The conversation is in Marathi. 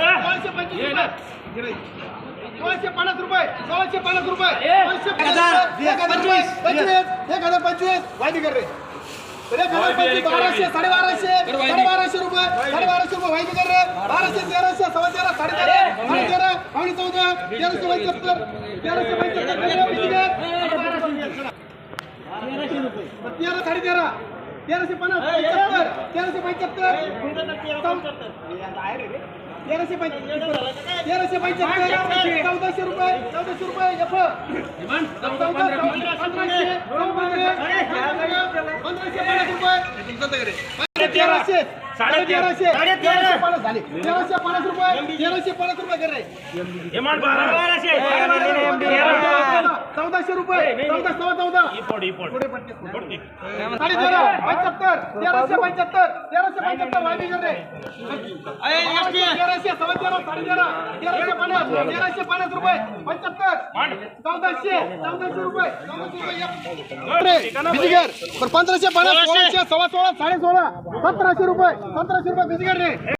सोळाशे पंचवीस रुपये. पन्नास रुपये. सोळाशे पन्नास रुपये. हजार रुपये. पंचवीस. एक हजार पंचवीस. वायदी कर रे. पंचवीस बाराशे साडेबाराशे साडेबाराशे रुपये. साडेबाराशे रुपये वायदी कर रे. बाराशे तेराशे सव्वा तेरा साडे तेरा साडे तेरा पावणे चौदा तेराशे पंच्याहत्तर तेराशे पंच्याहत्तर तेरा साडे तेरा तेराशे पन्नास पंच्याहत्तर तेराशे पंच्याहत्तर. तेराशे पंच्याहत्तर. तेराशे पंच्याहत्तर चौदाशे रुपये चौदाशे रुपये एफ पंधराशे पन्नास रुपये. तेराशे साडे तेराशे. तेराशे पन्नास झाले. तेराशे पन्नास रुपये तेराशे पन्नास रुपये कर रे. चौदाशे रुपये. चौदा सव्वा चौदा. साडे तेरा पंच्याहत्तर तेराशे पंच्याहत्तर तेराशे पंच्याहत्तर वाढली रे तेराशे सव्वा तेरा साडे तेरा तेराशे पन्नास तेराशे पन्नास रुपये पंच्याहत्तर चौदाशे चौदाशे रुपये पंधराशे पन्नास सोळाशे. सव्वा सोळा साडे सोळा सतराशे रुपये सतराशे रुपये बिजी कर रे.